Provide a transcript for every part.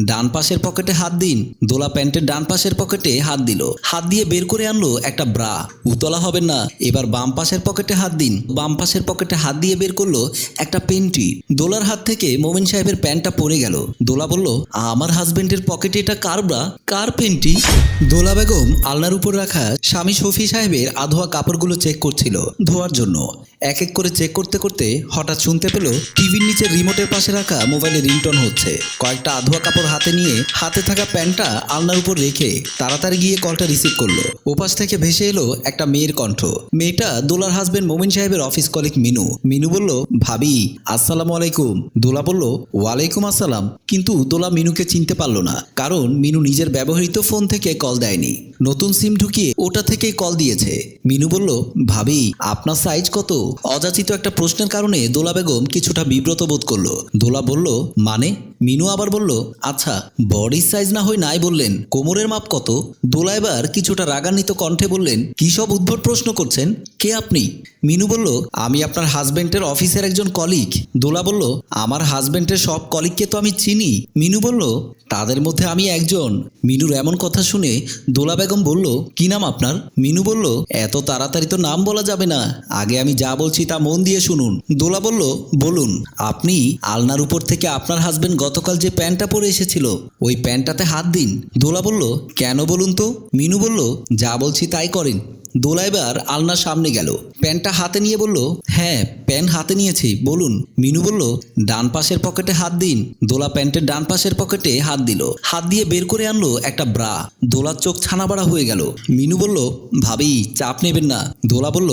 ডান পাশের পকেটে হাত দিন, দোলা প্যান্টের ডান পাশের পকেটে হাত দিল। হাত দিয়ে বের করে আনলো একটা ব্রা। উতলা হবে না, এবার বাম পাশের পকেটে হাত দিন। বাম পাশের পকেটে হাত দিয়ে বের করল একটা পেন্টি। দোলার হাত থেকে মোমিন সাহেবের প্যান্টটা পড়ে গেল। দোলা বলল, আমার হাজবেন্ডের পকেটে এটা কার ব্রা? কার পেন্টি? দোলা বেগম আলনার উপর রাখা স্বামী শফি সাহেবের আধোয়া কাপড়গুলো চেক করছিল ধোয়ার জন্য। এক এক করে চেক করতে করতে হঠাৎ শুনতে পেল টিভির নিচে রিমোটের পাশে রাখা মোবাইলে রিংটন হচ্ছে। কয়েকটা আধোয়া কাপড় হাতে নিয়ে হাতে থাকা প্যান্টটা আলনার উপর রেখে তাড়াতাড়ি গিয়ে কলটা রিসিভ করল। ওপাশ থেকে ভেসে এলো একটা মেয়ের কণ্ঠ। মেয়েটা দোলার হাজবেন্ড মোমিন সাহেবের অফিস কলিক মিনু। মিনু বলল, ভাবি, আসসালামু আলাইকুম। দোলা বলল, ওয়ালাইকুম আসসালাম। কিন্তু দোলা মিনুকে চিনতে পারল না, কারণ মিনু নিজের ব্যবহৃত ফোন থেকে কল দেয়নি। নতুন সিম ঢুকিয়ে ওটা থেকেই কল দিয়েছে। মিনু বলল, ভাবি, আপনার সাইজ কত? অযাচিত একটা প্রশ্নের কারণে দোলা বেগম কিছুটা বিব্রত বোধ করল। দোলা বলল মানে? মিনু আবার বলল আচ্ছা বডির সাইজ না হয় নাই বললেন, কোমরের মাপ কত? দোলা এবার কিছুটা রাগান্বিত কণ্ঠে বললেন, কি সব উদ্ভট প্রশ্ন করছেন? কে আপনি? মিনু বলল, আমি আপনার হাজব্যান্ডের অফিসের একজন কলিগ দোলা বলল, আমার হাজব্যান্ডের সব কলিগকে তো আমি চিনি। মিনু বলল, তাদের মধ্যে আমি একজন। মিনুর এমন কথা শুনে দোলা বেগম বলল, কি নাম আপনার? মিনু বলল, এত তাড়াতাড়ি তো নাম বলা যাবে না। আগে আমি যা বলছি তা মন দিয়ে শুনুন। দোলা বলল, বলুন, আপনি আলনার উপর থেকে আপনার হাজবেন্ড গতকাল যে প্যান্টটা পরে এসেছিল, ওই প্যান্টটাতে হাত দিন। দোলা বলল, কেন বলুন তো? মিনু বলল, যা বলছি তাই করেন। দোলা এবার আলনার সামনে গেল। প্যান্টটা হাতে নিয়ে বলল হ্যাঁ প্যান্ট হাতে নিয়েছি, বলুন। মিনু বলল, ডান পাশের পকেটে হাত দিন। দোলা প্যান্টের ডান পাশের পকেটে হাত দিল। হাত দিয়ে বের করে আনলো একটা ব্রা। দোলার চোখ ছানাবাড়া হয়ে গেল। মিনু বলল, ভাবি, চাপ নেবেন না। দোলা বলল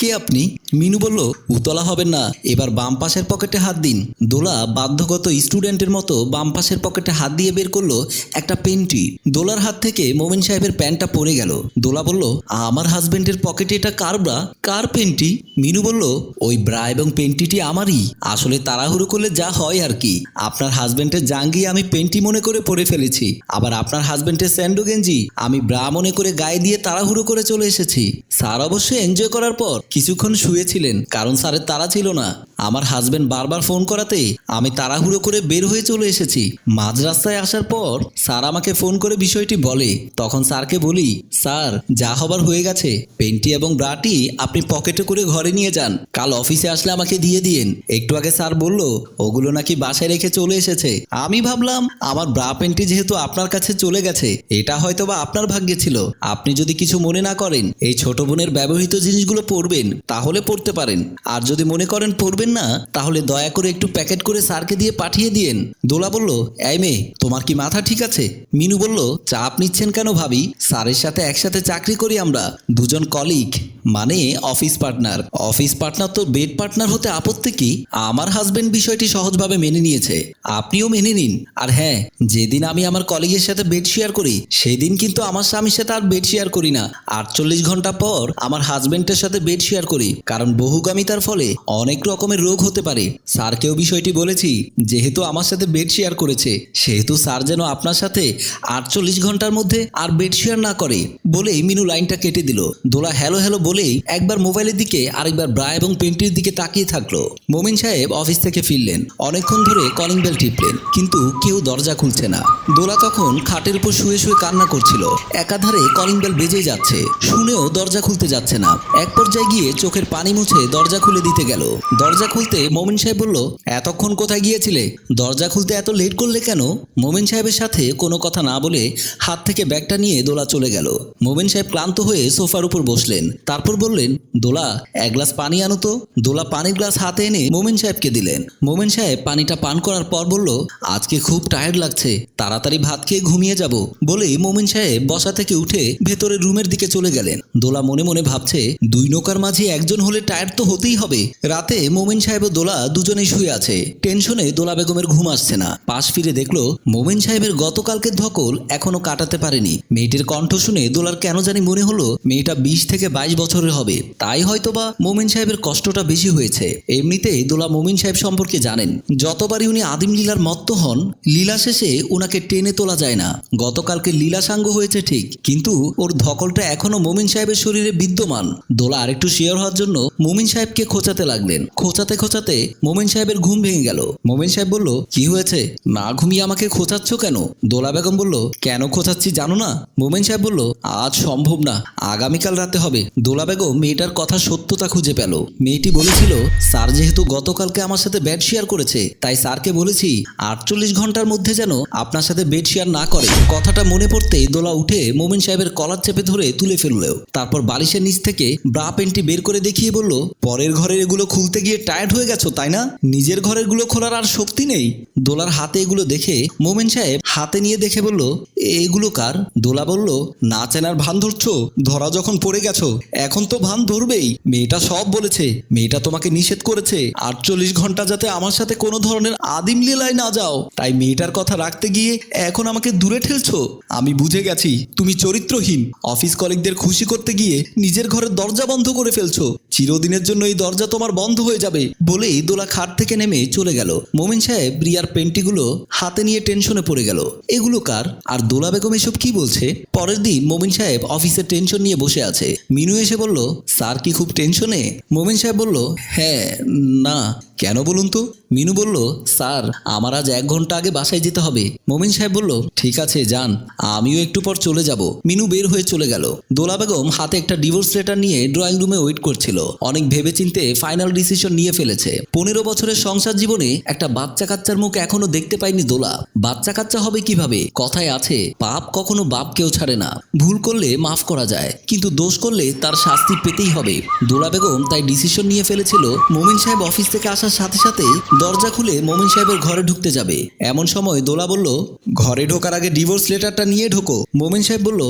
কে আপনি? মিনু বলল, উতলা হবেন না। এবার বাম পাশের পকেটে হাত দিন। দোলা বাধ্যগত স্টুডেন্টের মতো বাম পাশের পকেটে হাত দিয়ে বের করল একটা পেনটি। দোলার হাত থেকে মোমিন সাহেবের প্যান্টটা পড়ে গেল। দোলা বলল, আমার হাজবেন্ডের পকেটে এটা কার ব্রা? কার পেনটি? মিনু বলল, ওই ব্রা এবং পেনটিটি আমারই। আসলে তাড়াহুড়ো করলে যা হয় আর কি। আপনার হাজবেন্ডের জাঙ্গি আমি পেনটি মনে করে পরে ফেলেছি। আবার আপনার হাজবেন্ডের স্যান্ডো গেঞ্জি আমি ব্রা মনে করে গায়ে দিয়ে তাড়াহুড়ো করে চলে এসেছি। স্যার অবশ্যই এনজয় করার পর কিছুক্ষণ শুয়েছিলেন কারণ স্যারের তারা ছিল না। আমার হাজবেন্ড বারবার ফোন করাতে আমি তাড়াহুড়ো করে বের হয়ে চলে এসেছি। মাঝ রাস্তায় আসার পর স্যার আমাকে ফোন করে বিষয়টি বলে। তখন স্যারকে বলি, স্যার, যা হবার হয়ে গেছে। পেন্টি এবং ব্রাটি আপনি পকেটে করে ঘরে নিয়ে যান। কাল অফিসে আসলে আমাকে দিয়ে দিয়েন। একটু আগে স্যার বলল, ওগুলো নাকি বাসায় রেখে চলে এসেছে। আমি ভাবলাম, আমার ব্রা পেন্টি যেহেতু আপনার কাছে চলে গেছে, এটা হয়তো বা আপনার ভাগ্যে ছিল। আপনি যদি কিছু মনে না করেন, এই ছোট বোনের ব্যবহৃত জিনিসগুলো পরবেন, তাহলে পড়তে পারেন। আর যদি মনে করেন পড়বেন না, তাহলে দয়া করে একটু প্যাকেট করে স্যারকে দিয়ে পাঠিয়ে দিয়েন। দোলা বলল, এই মেয়ে, তোমার কি মাথা ঠিক আছে? মিনু বলল, চাপ নিচ্ছেন কেন ভাবি? স্যারের সাথে একসাথে চাকরি করি আমরা, দুজন কলিগ। মানে অফিস পার্টনার অফিস পার্টনার তো বেড পার্টনার হতে আপত্তি কি? আমার হাজবেন্ড বিষয়টি সহজভাবে মেনে নিয়েছে। আপনিও মেনে নিন। আর হ্যাঁ যেদিন আমি আমার কলিগের সাথে বেড শেয়ার করি, সেদিন কিন্তু আমার স্বামীর সাথে আর বেড শেয়ার করি না। আটচল্লিশ ঘণ্টা পর আমার হাজবেন্ডের সাথে বেড শেয়ার করি, কারণ বহুগামিতার ফলে অনেক রকমের রোগ হতে পারে। স্যারকেও বিষয়টি বলেছি, যেহেতু আমার সাথে বেড শেয়ার করেছে, সেহেতু স্যার যেন আপনার সাথে আটচল্লিশ ঘণ্টার মধ্যে আর বেড শেয়ার না করে, বলেই মিনু লাইনটা কেটে দিল। দোলা হ্যালো হ্যালো বলেই একবার মোবাইলের দিকে আরেকবার ব্রা এবং পেন্টির দিকে তাকিয়ে থাকল। মোমিন সাহেব অফিস থেকে ফিরলেন। অনেকক্ষণ ধরে কলিং বেল টিপলেন, কিন্তু কেউ দরজা খুলছে না। দোলা তখন খাটের উপর শুয়ে শুয়ে কান্না করছিল। একাধারে কলিং বেল বেজে যাচ্ছে। শুনেও দরজা খুলতে যাচ্ছে না। এক পর্যায়ে গিয়ে চোখের পানি মুছে দরজা খুলে দিতে গেল। দরজা খুলতে মোমিন সাহেব বলল, এতক্ষণ কোথায় গিয়েছিলে? দরজা খুলতে এত লেট করলে কেন? মোমিন সাহেবের সাথে কোনো কথা না বলে হাত থেকে ব্যাগটা নিয়ে দোলা চলে গেল। মোমিন সাহেব ক্লান্ত হয়ে সোফার উপর বসলেন। তারপর বললেন, দোলা, এক গ্লাস পানি আনো তো। দোলা পানির গ্লাস হাতে এনে মোমিন সাহেবকে দিলেন। মোমিন সাহেব পানিটা পান করার পর বলল, আজকে খুব টায়ার্ড লাগছে, তাড়াতাড়ি ভাত খেয়ে ঘুমিয়ে যাব। বলেই মোমিন সাহেব বসা থেকে উঠে ভেতরের রুমের দিকে চলে গেলেন। দোলা মনে মনে ভাবছে, দুই নৌকার মাঝে একজন হলে টায়ার্ড তো হতেই হবে। রাতে মোমেন সাহেব ও দোলা দুজনেই শুয়ে আছে। টেনশনে দোলা বেগমের ঘুম আসছে না। পাশ ফিরে দেখল, মোমেন সাহেবের গতকালকে ধকল এখনও কাটাতে পারেনি। মেয়েটির কণ্ঠ শুনে দোলার কেন জানি মনে হলো, মেয়েটা বিশ থেকে বাইশ বছরের হবে। তাই হয়তোবা মোমিন সাহেবের কষ্টটা বেশি হয়েছে। এমনিতেই দোলা মোমিন সাহেব সম্পর্কে জানেন। যতবারই উনি আদিম লীলার মত্ত হন, লীলা শেষে ওনাকে টেনে তোলা যায় না। গতকালকে লীলা সাঙ্গ হয়েছে ঠিক, কিন্তু ওর ধকলটা এখনও মোমিন সাহেবের শরীরে বিদ্যমান। দোলা আরেকটু শেয়ার হওয়ার জন্য মোমিন সাহেবকে খোঁচাতে লাগলেন। খোঁচাতে খোঁচাতে মোমেন সাহেবের ঘুম ভেঙে গেল। মোমেন সাহেব বলল, কি হয়েছে? না ঘুমিয়ে আমাকে খোঁচাচ্ছ কেন? দোলা বেগম বলল, কেন খোঁচাচ্ছি জানো না? মোমেন সাহেব বলল, আজ সম্ভব না। আগামীকাল রাতে হবে। দোলা বেগম মেয়েটার কথা সত্যতা খুঁজে পেল। মেয়েটি বলেছিল, স্যার যেহেতু গতকালকে আমার সাথে বেড শেয়ার করেছে, তাই স্যারকে বলেছি আটচল্লিশ ঘণ্টার মধ্যে যেন আপনার সাথে বেড শেয়ার না করে। কথাটা মনে পড়তেই দোলা উঠে মোমেন সাহেবের কলার চেপে ধরে তুলে ফেলল। তারপর বালিশের নিচ থেকে ব্রা প্যান্টটি বের করে দেখিয়ে বলল, পরের ঘরের এগুলো খুলতে গিয়ে টায়ার্ড হয়ে গেছো, তাই না? নিজের ঘরেরগুলো খোলার আর শক্তি নেই। দোলার হাতে এগুলো দেখে মোমেন সাহেব হাতে নিয়ে দেখে বলল এগুলো কার? দোলা বলল, না চেনার ভান ধরছো, ধরা যখন পড়ে গেছো এখন তো ভান ধরবেই। মেয়েটা সব বলেছে। মেয়েটা তোমাকে নিষেধ করেছে। আটচল্লিশ ঘণ্টা যাতে আমার সাথে কোনো ধরনের আদিম লীলায় না যাও। তাই মেয়েটার কথা রাখতে গিয়ে এখন আমাকে দূরে ঠেলছ। আমি বুঝে গেছি। তুমি চরিত্রহীন। অফিস কলিগদের খুশি করতে গিয়ে নিজের ঘরের দরজা বন্ধ করে ফেলছো। চিরদিনের জন্য এই দরজা তোমার বন্ধ হয়ে যাবে বলেই দোলা খাট থেকে নেমে চলে গেল। মোমিন সাহেব রিয়ার পেন্টিগুলো হাতে নিয়ে টেনশনে পড়ে গেল। এগুলো কার? আর দোলা বেগম এসব কি বলছে? পরের দিন মোমিন সাহেব অফিসে টেনশন নিয়ে বসে আছে। মিনু এসে বলল, স্যার কি খুব টেনশনে? মোমিন সাহেব বলল হ্যাঁ না। কেন বলুন তো? মিনু বলল, স্যার, আমার আজ এক ঘণ্টা আগে বাসায় যেতে হবে। মোমিন সাহেব বলল, ঠিক আছে, যান, আমিও একটু পর চলে যাব। মিনু বের হয়ে চলে গেল। দোলা বেগম হাতে একটা ডিভোর্স লেটার নিয়ে ড্রয়িং রুমে ওয়েট করছিল। অনেক ভেবেচিন্তে ফাইনাল ডিসিশন নিয়ে ফেলেছে। পনেরো বছরের সংসার জীবনে একটা বাচ্চা কাচ্চার মুখ এখনও দেখতে পায়নি দোলা। বাচ্চা কাচ্চা হবে কীভাবে? কথায় আছে, পাপ কখনো বাপ কেউ ছাড়ে না। ভুল করলে মাফ করা যায়, কিন্তু দোষ করলে তার শাস্তি পেতেই হবে। দোলা বেগম তাই ডিসিশন নিয়ে ফেলেছিল। মোমিন সাহেব অফিস থেকে আসার সাথে সাথে দরজা খুলে মোমিন সাহেবের ঘরে ঢুকতে যাবে। এমন সময় দোলা বলল, ঘরে ঢোকার আগে ডিভোর্স লেটারটা নিয়ে ঢোকো। মোমিন সাহেব বলল,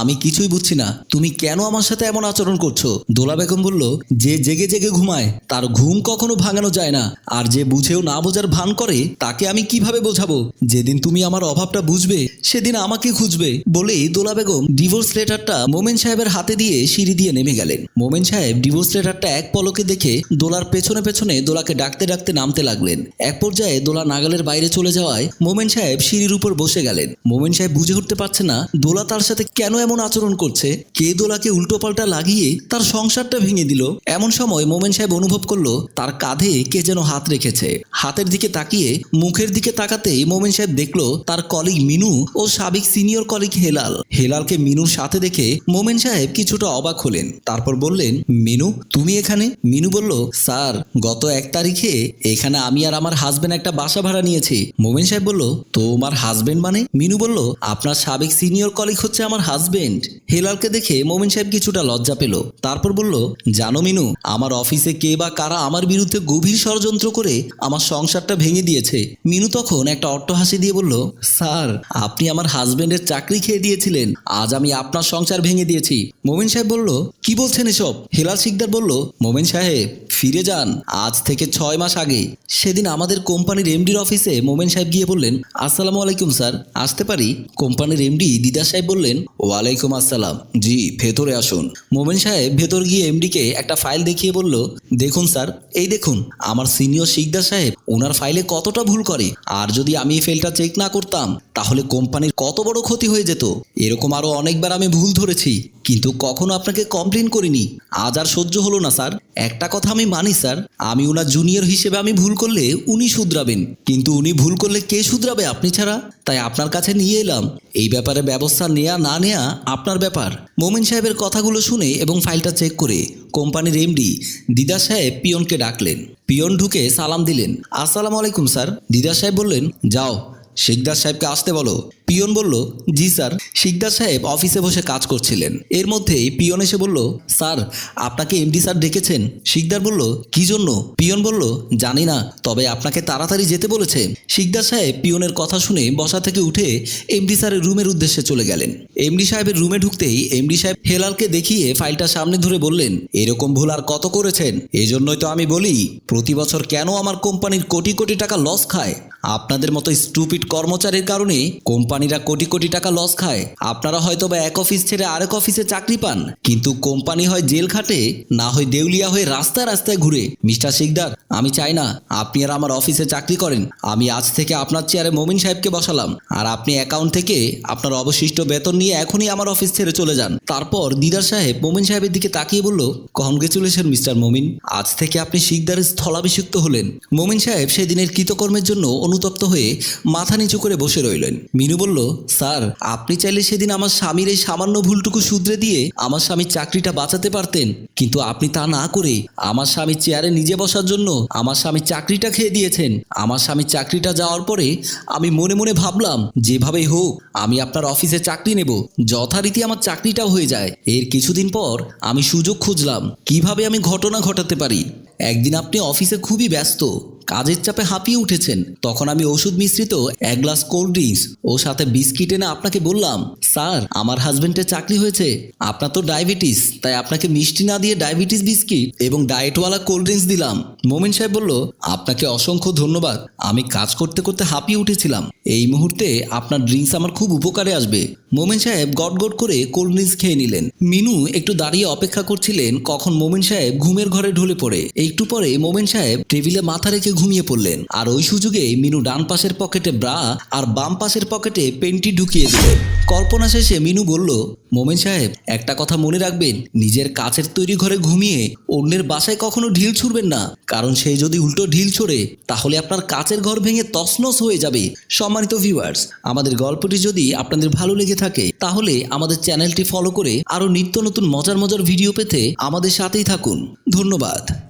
আমি কিছুই বুঝছি না। তুমি কেন আমার সাথে এমন আচরণ করছ? দোলা বেগম বলল, যে জেগে জেগে ঘুমায়, তার ঘুম কখনো ভাঙানো যায় না। আর যে বুঝেও না বোঝার ভান করে, তাকে আমি কীভাবে বোঝাবো? যেদিন তুমি আমার অভাবটা বুঝবে, সেদিন আমাকে খুঁজবে। বলেই দোলা বেগম ডিভোর্স লেটারটা মোমেন সাহেবের হাতে দিয়ে সিঁড়ি দিয়ে নেমে গেলেন। মোমেন সাহেব ডিভোর্স লেটারটা এক পলকে দেখে দোলার পেছনে পেছনে দোলাকে ডাকতে ডাকতে নামতে লাগলেন। এক পর্যায়ে দোলা নাগালের বাইরে চলে যাওয়ায় মোমেন সাহেব সিঁড়ির উপর বসে গেলেন। মোমেন সাহেব বুঝে উঠতে পারছে না, দোলা তার সাথে কেন এমন আচরণ করছে? কে দোলাকে উল্টোপাল্টা লাগিয়ে তার সংসারটা ভেঙে দিল? এমন সময় মোমেন সাহেব অনুভব করল, তার কাঁধে কে যেন হাত রেখেছে। হাতের দিকে তাকিয়ে, মুখের দিকে তাকাতেই মোমেন সাহেব দেখল, তার কলিগ মিনু ও সাবেক সিনিয়র কলিগ হেলাল। হেলালকে মিনুর সাথে দেখে মোমেন সাহেব কিছুটা অবাক হলেন। তারপর বললেন, মিনু, তুমি এখানে? মিনু বলল, স্যার, গত এক তারিখে এখানে আমি আর আমার হাজবেন্ড একটা বাসা ভাড়া নিয়েছি। মোমেন সাহেব বলল, তোমার হাজবেন্ড মানে? মিনু বলল, আপনার সাবেক সিনিয়র কলিগ হচ্ছে আমার হাজবেন্ড হেলালকে দেখে মোমেন সাহেব কিছুটা লজ্জা পেল। তারপর বলল, জানো মিনু, আমার অফিসে কে বা কারা আমার বিরুদ্ধে গভীর ষড়যন্ত্র করে আমার সংসারটা ভেঙে দিয়েছে। মিনু তখন একটা অট্টহাসি দিয়ে বলল, স্যার, আপনি আমার হাজবেন্ডের চাকরি খেয়ে দিয়েছিলেন। আজ আমি আপনার সংসার ভেঙে দিয়েছি। মোমেন সাহেব বলল, কি বলছেন এসব? হেলাল শিকদার বলল, মোমেন সাহেব, ফিরে যান। আজ থেকে ছয় মাস আগে সেদিন আমাদের কোম্পানির এমডির অফিসে মোমেন সাহেব গিয়ে বললেন, আসসালামু আলাইকুম স্যার, আসতে পারি? কোম্পানির এমডি দিদা সাহেব বললেন, ওয়ালাইকুম আসসালাম, জি, ভেতরে আসুন। মোমেন সাহেব ভেতর গিয়ে এমডিকে একটা ফাইল দেখিয়ে বলল, দেখুন স্যার, এই দেখুন, আমার সিনিয়র শিকদার সাহেব ওনার ফাইলে কতটা ভুল করে, আর যদি আমি এই ফাইলটা চেক না করতাম তাহলে কোম্পানির কত বড় ক্ষতি হয়ে যেত? এরকম আরও অনেকবার আমি ভুল ধরেছি, কিন্তু কখনো আপনাকে কমপ্লেন করিনি। আজ আর সহ্য হলো না, স্যার। একটা কথা আমি মানি, স্যার। আমি ওনার জুনিয়র হিসেবে আমি ভুল করলে উনি শুধরাবেন। কিন্তু উনি ভুল করলে কে শুধরাবে আপনি ছাড়া? তাই আপনার কাছে নিয়ে এলাম। এই ব্যাপারে ব্যবস্থা নেয়া না নেয়া আপনার ব্যাপার। মোমিন সাহেবের কথাগুলো শুনে এবং ফাইলটা চেক করে কোম্পানির এমডি দিদা সাহেব পিয়নকে ডাকলেন। পিয়ন ঢুকে সালাম দিলেন। আসসালামু আলাইকুম, স্যার। দিদা সাহেব বললেন, যাও শিকদার সাহেবকে আসতে বলো। পিয়ন বলল, জি স্যার। শিকদার সাহেব অফিসে বসে কাজ করছিলেন। এর মধ্যেই পিয়ন এসে বলল, স্যার, আপনাকে এমডি স্যার ডেকেছেন। শিকদার বলল, কি জন্য? পিয়ন বলল, জানি না, তবে আপনাকে তাড়াতাড়ি যেতে বলেছে। শিকদার সাহেব পিয়নের কথা শুনে বসা থেকে উঠে এমডি স্যারের রুমের উদ্দেশ্যে চলে গেলেন। এমডি সাহেবের রুমে ঢুকতেই এমডি সাহেব হেলালকে দেখিয়ে ফাইলটা সামনে ধরে বললেন, এরকম ভুল আর কত করেছেন? এজন্যই তো আমি বলি, প্রতি বছর কেন আমার কোম্পানির কোটি কোটি টাকা লস খায়? আপনাদের মতো স্টুপিড কর্মচারীর কারণে কোম্পানিরা কোটি কোটি টাকা লস খায়। আপনারা হয়তো বা এক অফিস ছেড়ে আরেক অফিসে চাকরি পান, কিন্তু কোম্পানি হয় জেল খাটে, না হয় দেউলিয়া হয়ে রাস্তায় রাস্তায় ঘুরে। মিস্টার শিকদার, আমি চাই না আপনি আর আমার অফিসে চাকরি করেন। আমি আজ থেকে আপনার চেয়ারে মমিন সাহেবকে বসালাম, আর আপনি অ্যাকাউন্ট থেকে আপনার অবশিষ্ট বেতন নিয়ে এখনই আমার অফিস ছেড়ে চলে যান। তারপর দিদার সাহেব মমিন সাহেবের দিকে তাকিয়ে বলল কংগ্রেচুলেশন মিস্টার মমিন, আজ থেকে আপনি শিকদারের স্থলাভিষিক্ত হলেন। মমিন সাহেব সেদিনের কৃতকর্মের জন্য অনুতপ্ত হয়ে মাথা নিচু করে বসে রইলেন। মিনু বলল, স্যার, আপনি চাইলে সেদিন আমার স্বামীর এই সামান্য ভুলটুকু শুধরে দিয়ে আমার স্বামীর চাকরিটা বাঁচাতে পারতেন। কিন্তু আপনি তা না করে আমার স্বামীর চেয়ারে নিজে বসার জন্য আমার স্বামীর চাকরিটা খেয়ে দিয়েছেন। আমার স্বামীর চাকরিটা যাওয়ার পরে আমি মনে মনে ভাবলাম, যেভাবেই হোক, আমি আপনার অফিসে চাকরি নেব। যথারীতি আমার চাকরিটাও হয়ে যায়। এর কিছুদিন পর আমি সুযোগ খুঁজলাম, কীভাবে আমি ঘটনা ঘটাতে পারি? একদিন আপনি অফিসে খুবই ব্যস্ত। কাজের চাপে হাঁপিয়ে উঠেছেন। তখন আমি ওষুধ মিশ্রিত এক গ্লাস কোল্ড ড্রিঙ্কস ও সাথে বিস্কিট এনে আপনাকে বললাম, স্যার, আমার হাজবেন্ডের চাকরি হয়েছে। আপনার তো ডায়াবেটিস, তাই আপনাকে মিষ্টি না দিয়ে ডায়াবেটিস বিস্কিট এবং ডায়েটওয়ালা কোল্ড ড্রিঙ্কস দিলাম। মোমিন সাহেব বলল, আপনাকে অসংখ্য ধন্যবাদ। আমি কাজ করতে করতে হাঁপিয়ে উঠেছিলাম। এই মুহূর্তে আপনার ড্রিঙ্কস আমার খুব উপকারে আসবে। মোমেন সাহেব গট করে কোল্ড ড্রিঙ্কস খেয়ে নিলেন। মিনু একটু দাঁড়িয়ে অপেক্ষা করছিলেন, কখন মোমেন সাহেব ঘুমের ঘরে ঢলে পড়ে। একটু পরে মোমেন সাহেব টেবিলে মাথা রেখে ঘুমিয়ে পড়লেন। আর ওই সুযোগে মিনু ডান পাশের পকেটে ব্রা আর বাম পাশের পকেটে পেন্টি ঢুকিয়ে দিলেন। কল্পনা শেষে মিনু বলল, মোমেন সাহেব, একটা কথা মনে রাখবেন, নিজের কাছের তৈরি ঘরে ঘুমিয়ে অন্যের বাসায় কখনো ঢিল ছুড়বেন না। কারণ সে যদি উল্টো ঢিল ছোড়ে, তাহলে আপনার কাচের ঘর ভেঙে তসনস হয়ে যাবে। সম্মানিত ভিউয়ার্স, আমাদের গল্পটি যদি আপনাদের ভালো লেগে থাকে, তাহলে আমাদের চ্যানেলটি ফলো করে আরও নিত্য নতুন মজার মজার ভিডিও পেতে আমাদের সাথেই থাকুন। ধন্যবাদ।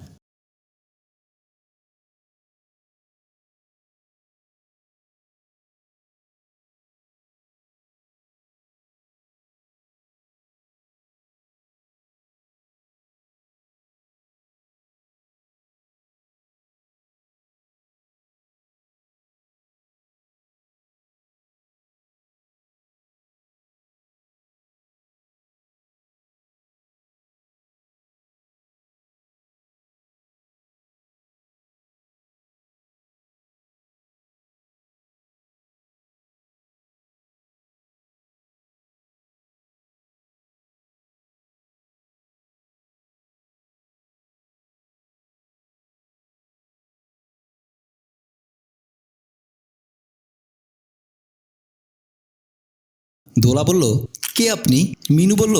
দোলা বলল কে আপনি? মিনু বলল